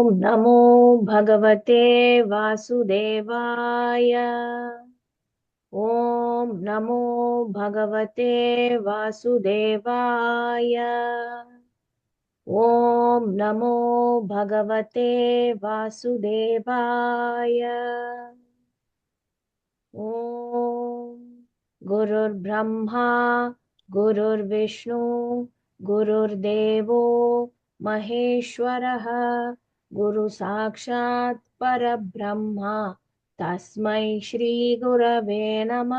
ॐ नमो भगवते वासुदेवाय। ॐ नमो भगवते वासुदेवाय। ॐ नमो भगवते वासुदेवाय। ॐ गुरुर्ब्रह्मा, गुरुर्विष्णु, गुरुर्देवो, महेश्वरः గురు సాక్షాత్ పరబ్రహ్మ తస్మై శ్రీ గురవే నమ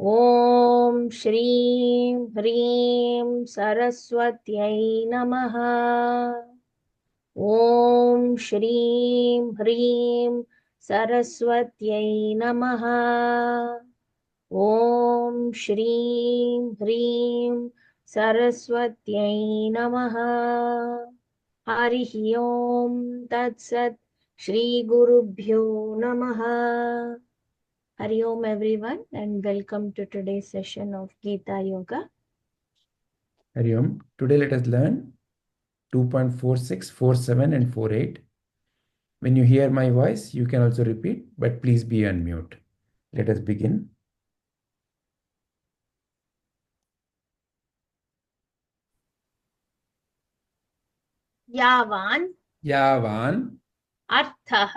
ఓం శ్రీం హ్రీం సరస్వత్యై నమ ఓం శ్రీం హ్రీం సరస్వత్యై నమ ఓం శ్రీం హ్రీం सरस्वत्यै नमः हरिः ॐ तत्सत् श्रीगुरुभ्यो नमः Hari Om everyone and welcome to today's session of Gita Yoga. Hari Om. Today let us learn 2.46, 47 and 48. When you hear my voice, you can also repeat, but please be unmute. Let us begin. यावान् यावान् अर्थः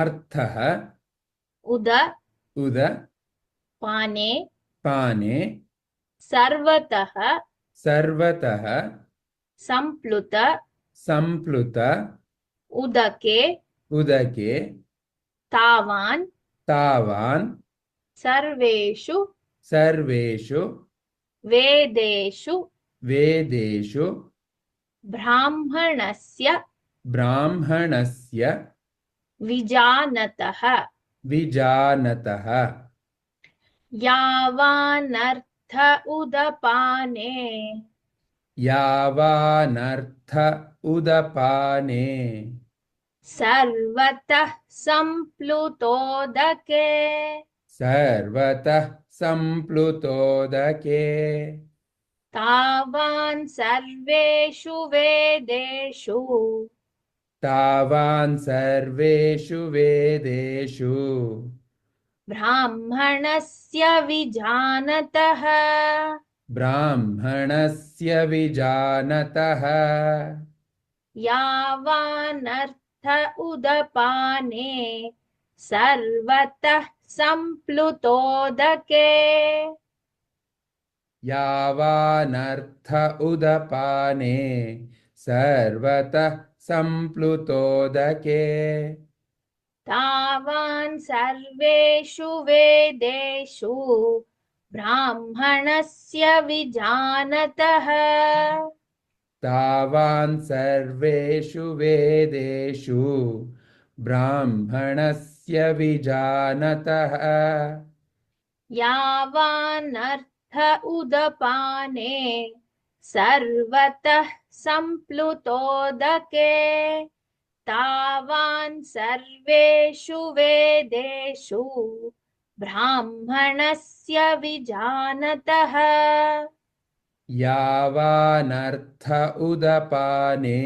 अर्थः उद उद पाने पाने सर्वतः सर्वतः सम्प्लुत सम्प्लुत उदके उदके तावान् तावान् सर्वेषु सर्वेषु वेदेषु वेदेषु ब्राह्मणस्य ब्राह्मणस्य विजानतः। विजानतः। यावानर्थ उदपाने। यावानर्थ उदपाने। सर्वतः सम्प्लुतोदके सर्वतः सम्प्लुतोदके तावान् सर्वेषु वेदेषु। तावान् सर्वेषु वेदेषु। ब्राह्मणस्य विजानतः। ब्राह्मणस्य विजानतः। यावानर्थ उदपाने सर्वतः सम्प्लुतोदके यावानर्थ उदपाने सर्वतः सम्प्लुतोदके तावान् सर्वेषु वेदेषु ब्राह्मणस्य विजानतः। तावान् सर्वेषु वेदेषु ब्राह्मणस्य विजानतः। यावानर्थ उदपाने सर्वतः सम्प्लुतोदके तावान् सर्वेषु वेदेषु ब्राह्मणस्य विजानतः। यावानर्थ उदपाने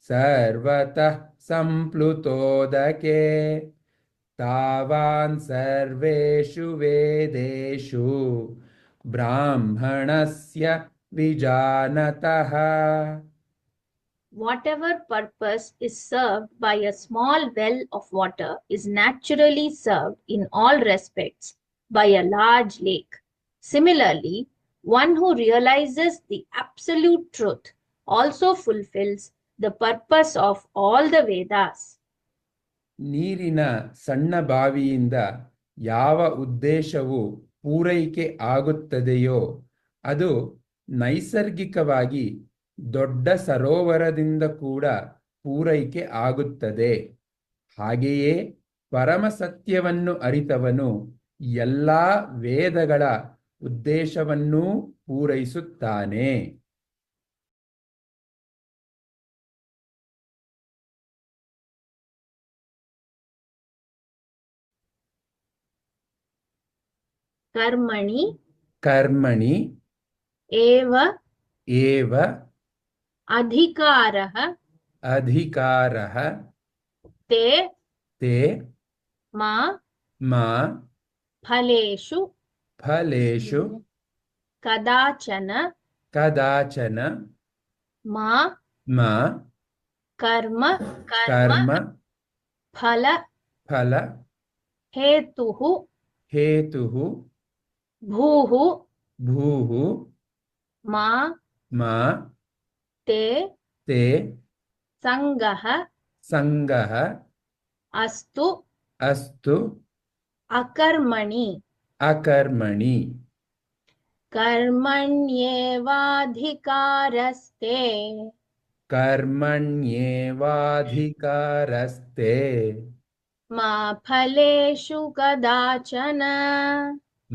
सर्वतः सम्प्लुतोदके तावान् सर्वेषु वेदेषु ब्राह्मणस्य विजानतः Whatever purpose is served by a small well of water is naturally served in all respects by a large lake. Similarly, one who realizes the absolute truth also fulfills the purpose of all the Vedas. ನೀರಿನ ಸಣ್ಣ ಬಾವಿಯಿಂದ ಯಾವ ಉದ್ದೇಶವು ಪೂರೈಕೆ ಆಗುತ್ತದೆಯೋ? ಅದು ನೈಸರ್ಗಿಕವಾಗಿ ದೊಡ್ಡ ಸರೋವರದಿಂದ ಕೂಡ ಪೂರೈಕೆ ಆಗುತ್ತದೆ. ಹಾಗೆಯೇ ಪರಮ ಸತ್ಯವನ್ನು ಅರಿತವನು ಎಲ್ಲಾ ವೇದಗಳ ಉದ್ದೇಶವನ್ನೂ ಪೂರೈಸುತ್ತಾನೆ. कर्मणि कर्मणि एव एव अधिकारः अधिकारः ते ते मा मा फलेषु फलेषु कदाचन कदाचन मा मा कर्म कर्म फल फल हेतुः हेतुः भूः भूः मा मा ते ते सङ्गः सङ्गः अस्तु अस्तु अकर्मणि अकर्मणि कर्मण्येवाधिकारस्ते कर्मण्येवाधिकारस्ते मा फलेषु कदाचन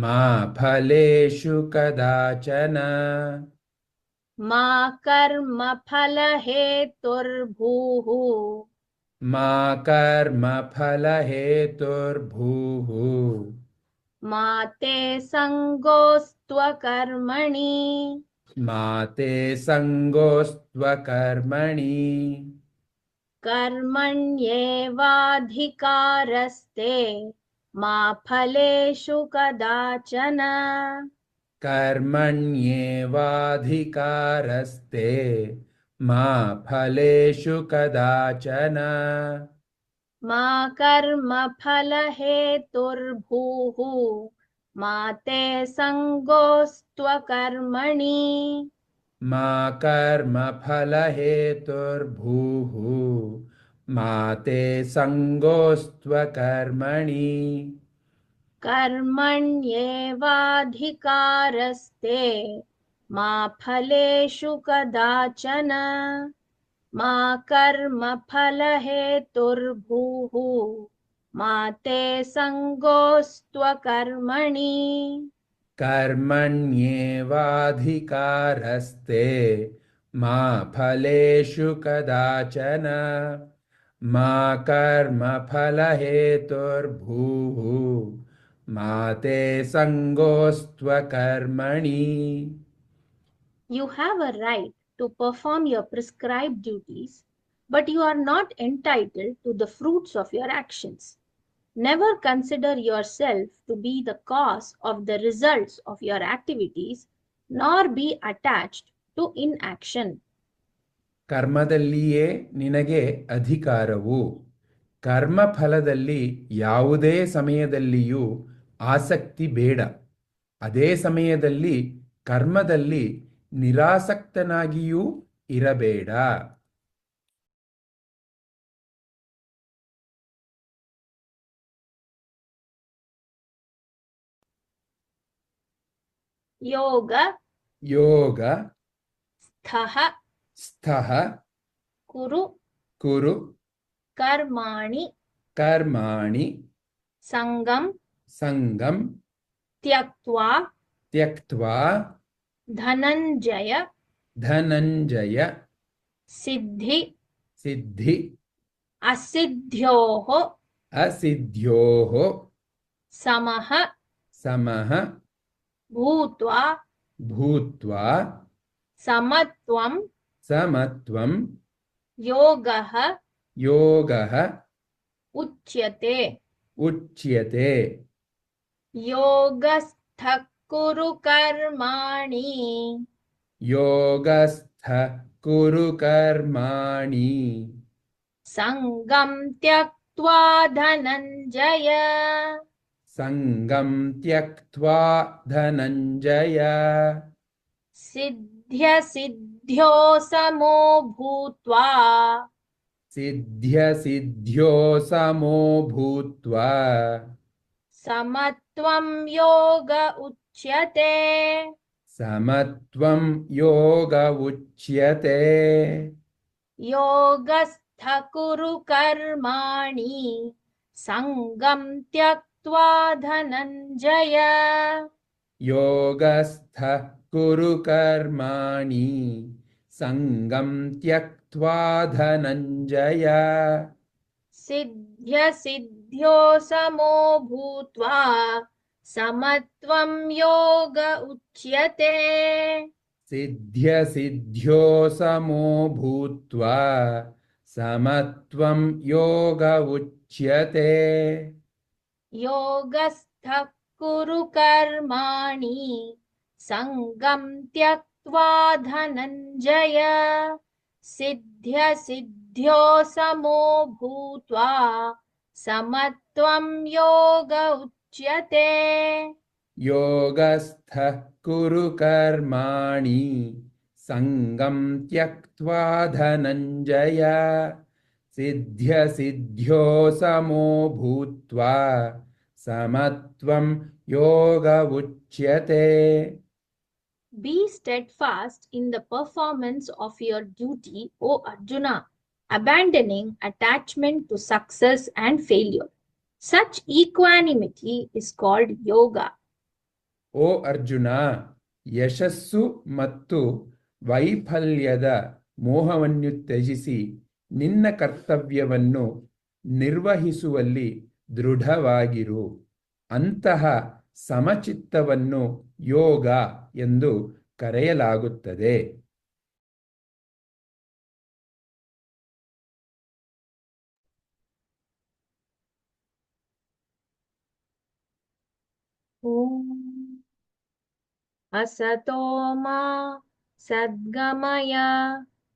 मा फलेषु कदाचन। मा कर्मफलहेतुर्भूः मा कर्मफलहेतुर्भूः मा ते सङ्गोऽस्त्वकर्मणि मा ते सङ्गोऽस्त्वकर्मणि कर्मण्येवाधिकारस्ते मा फलेषु कदाचन। कर्मण्येवाधिकारस्ते। मा फलेषु कदाचन। मा कर्मफलहेतुर्भूः मा ते सङ्गोऽस्त्वकर्मणि मा कर्मफलहेतुर्भूः मा ते सङ्गोऽस्त्वकर्मणि कर्मण्येवाधिकारस्ते मा फलेषु कदाचन मा कर्मफलहेतुर्भूः मा ते सङ्गोऽस्त्वकर्मणि कर्मण्येवाधिकारस्ते मा फलेषु कदाचन मा कर्मफलहेतुर्भूः मा ते सङ्गोऽस्त्वकर्मणि You have a right to perform your prescribed duties, but you are not entitled to the fruits of your actions. Never consider yourself to be the cause of the results of your activities, nor be attached to inaction. ಕರ್ಮದಲ್ಲಿಯೇ ನಿನಗೆ ಅಧಿಕಾರವು. ಕರ್ಮಫಲದಲ್ಲಿ ಯಾವುದೇ ಸಮಯದಲ್ಲಿಯೂ ಆಸಕ್ತಿ ಬೇಡ. ಅದೇ ಸಮಯದಲ್ಲಿ ಕರ್ಮದಲ್ಲಿ ನಿರಾಸಕ್ತನಾಗಿಯೂ ಇರಬೇಡ. ಯೋಗ ಯೋಗ स्थः स्थ कुरु कुरु कर्माणि कर्माणि संगम संगम त्यक्त्वा त्यक्त्वा धनंजय धनंजय सिद्धि सिद्धि असिद्ध्योः असिद्ध्योः समः समः भूत्वा भूत्वा समत्वं समत्वं योगः योगः उच्यते। उच्यते। योगस्थः कुरु कर्माणि योगस्थ कुरु कर्माणि सङ्गं त्यक्त्वा धनञ्जय। सङ्गं त्यक्त्वा धनञ्जय सिद्ध्यसिद्ध्यो समो भूत्वा। सिद्ध्यसिद्ध्यो समो भूत्वा। समत्वं योग उच्यते। समत्वं योग उच्यते। योगस्थ कुरु कर्माणि सङ्गं त्यक्त्वा धनञ्जय। योगस्थः कुरु कर्माणि सङ्गं त्यक्त्वा धनञ्जय। सिद्ध्यसिद्ध्यो समो भूत्वा समत्वं योग उच्यते। सिद्ध्यसिद्ध्यो समो भूत्वा समत्वं योग उच्यते। योगस्थः कुरु कर्माणि सङ्गं त्यक्त्वा धनञ्जय। सिद्ध्यसिद्ध्यो समो भूत्वा समत्वं योग उच्यते। योगस्थः कुरु कर्माणि। सङ्गं त्यक्त्वा धनञ्जय। सिद्ध्यसिद्ध्यो समो भूत्वा समत्वं योग उच्यते Be steadfast in the performance of your duty, O Arjuna, abandoning attachment to success and failure. Such equanimity is called yoga. O Arjuna, ಯಶಸ್ಸು ಮತ್ತು ವೈಫಲ್ಯದ ಮೋಹವನ್ನು ತ್ಯಜಿಸಿ ನಿನ್ನ ಕರ್ತವ್ಯವನ್ನು ನಿರ್ವಹಿಸುವಲ್ಲಿ ದೃಢವಾಗಿರು ಅಂತಹ ಸಮಚಿತ್ತವನ್ನು ಯೋಗ ಎಂದು ಕರೆಯಲಾಗುತ್ತದೆ ॐ असतो मा सद्गमय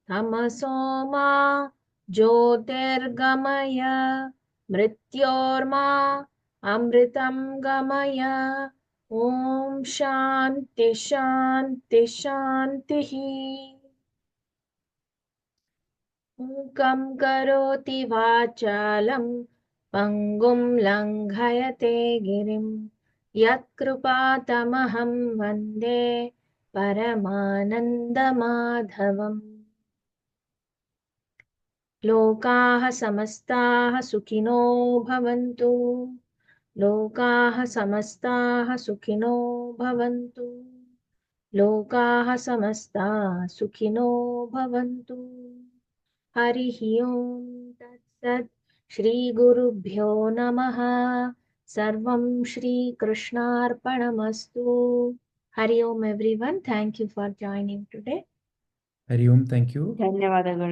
तमसो मा ज्योतिर्गमय मृत्योर्मा अमृतं गमय। ॐ शान्ति शान्ति शान्तिः। मूकं करोति वाचालं पङ्गुं लङ्घयते गिरिं। यत्कृपातमहं वन्दे परमानन्दमाधवम्। लोकाः समस्ताः सुखिनो भवन्तु లోకాహ సమస్తాహ సుఖినో భవంతు. లోకాహ సమస్తాహ సుఖినో భవంతు. హరి ఓం తత్సత్ శ్రీగురుభ్యో నమ. సర్వం శ్రీకృష్ణార్పణమస్తు Hari Om everyone thank you for joining today. Hari Om thank you ధన్యవాదాలు